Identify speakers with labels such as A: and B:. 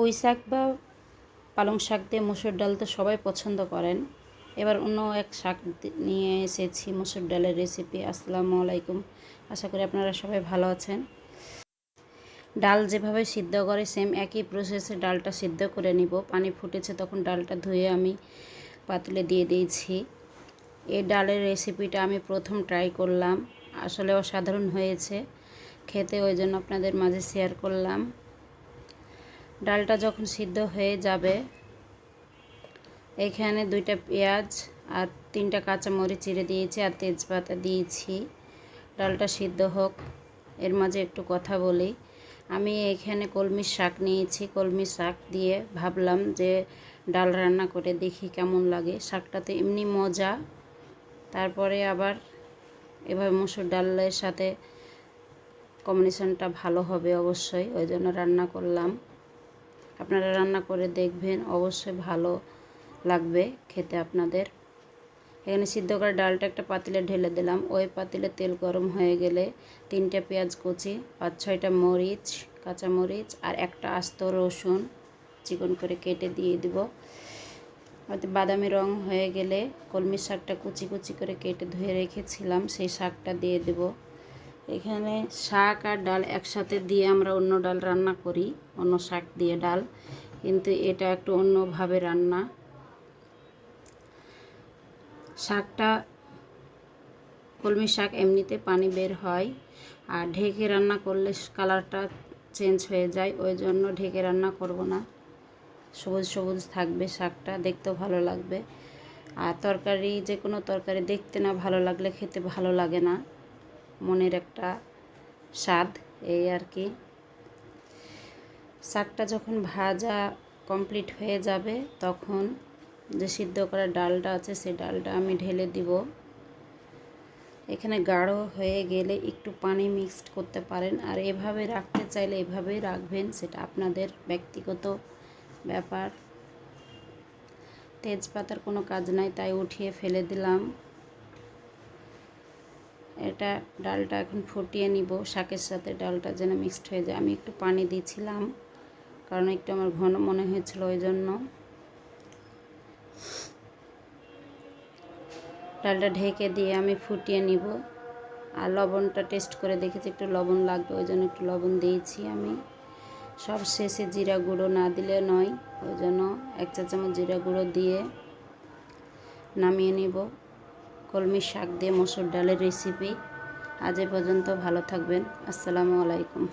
A: পুঁই শাক বা পালং শাক দিয়ে মুসুর ডাল তো সবাই পছন্দ করেন। এবার অন্য এক শাক নিয়ে এসেছি মুসুর ডালের রেসিপি আসসালামু আলাইকুম। আশা করি আপনারা সবাই ভালো আছেন। ডাল যেভাবে সিদ্ধ করে সেম একই প্রসেসে ডালটা সিদ্ধ করে নিব। পানি ফুটেছে তখন ডালটা ধুয়ে আমি পাতিলে দিয়ে দিয়েছি। এই ডালের রেসিপিটা আমি প্রথম ট্রাই করলাম। আসলে অসাধারণ হয়েছে। খেতে ওই জন্য আপনাদের মাঝে শেয়ার করলাম। ডালটা যখন সিদ্ধ হয়ে যাবে, এখানে দুইটা পেঁয়াজ আর তিনটা কাঁচা মরিচ চিড়ে দিয়েছি আর তেজপাতা দিয়েছি। ডালটা সিদ্ধ হোক, এর মাঝে একটু কথা বলি। আমি এখানে কলমি শাক নিয়েছি, কলমি শাক দিয়ে ভাবলাম যে ডাল রান্না করে দেখি কেমন লাগে। শাকটা তো এমনি মজা। তারপরে আবার এভাবে মুসুর ডালের সাথে কম্বিনেশনটা ভালো হবে অবশ্যই, ওই জন্য রান্না করলাম। আপনারা রান্না করে দেখবেন, অবশ্যই ভালো লাগবে খেতে আপনাদের। এখানে সিদ্ধ করা ডালটা একটা পাতিলে ঢেলে দিলাম। ওই পাতিলে তেল গরম হয়ে গেলে তিনটে পেঁয়াজ কুচি, পাঁচ ছয়টা মরিচ, কাঁচা মরিচ আর একটা আস্ত রসুন চিকন করে কেটে দিয়ে দিব। হয়তো বাদামি রং হয়ে গেলে কলমি শাকটা কুচি কুচি করে কেটে ধুয়ে রেখেছিলাম, সেই শাকটা দিয়ে দেব। এখানে শাক আর ডাল একসাথে দিয়ে আমরা অন্য ডাল রান্না করি, অন্য শাক দিয়ে ডাল। কিন্তু এটা একটু অন্যভাবে রান্না। শাকটা, কলমি শাক এমনিতে পানি বের হয় আর ঢেকে রান্না করলে কালারটা চেঞ্জ হয়ে যায়, ওই জন্য ঢেকে রান্না করব না। সবুজ সবুজ থাকবে শাকটা, দেখতেও ভালো লাগবে। আর তরকারি যে কোনো তরকারি দেখতে না ভালো লাগলে খেতে ভালো লাগে না। মনের একটা স্বাদ, এই আর কি। শাকটা যখন ভাজা কমপ্লিট হয়ে যাবে, তখন যে সিদ্ধ করা ডালটা আছে সেই ডালটা আমি ঢেলে দিব। এখানে গাঢ় হয়ে গেলে একটু পানি মিক্সড করতে পারেন। আর এভাবে রাখতে চাইলে এভাবেই রাখবেন, সেটা আপনাদের ব্যক্তিগত ব্যাপার। তেজপাতার কোনো কাজ নাই, তাই উঠিয়ে ফেলে দিলাম। এটা ডালটা এখন ফুটিয়ে নিব, শাকের সাথে ডালটা যেন মিক্সড হয়ে যায়। আমি একটু পানি দিয়েছিলাম, কারণ একটু আমার ঘন মনে হয়েছিল ওই জন্য। ডালটা ঢেকে দিয়ে আমি ফুটিয়ে নিব। আর লবণটা টেস্ট করে দেখেছি, একটু লবণ লাগবে, ওই জন্য একটু লবণ দিয়েছি আমি। সব শেষে জিরা গুঁড়ো না দিলে নয়, ওই জন্য এক চা চামচ জিরা গুঁড়ো দিয়ে নামিয়ে নিব। কলমি শাক দিয়ে মসুর ডালের রেসিপি আজ এ পর্যন্ত ভালো থাকবেন। আসসালামু আলাইকুম।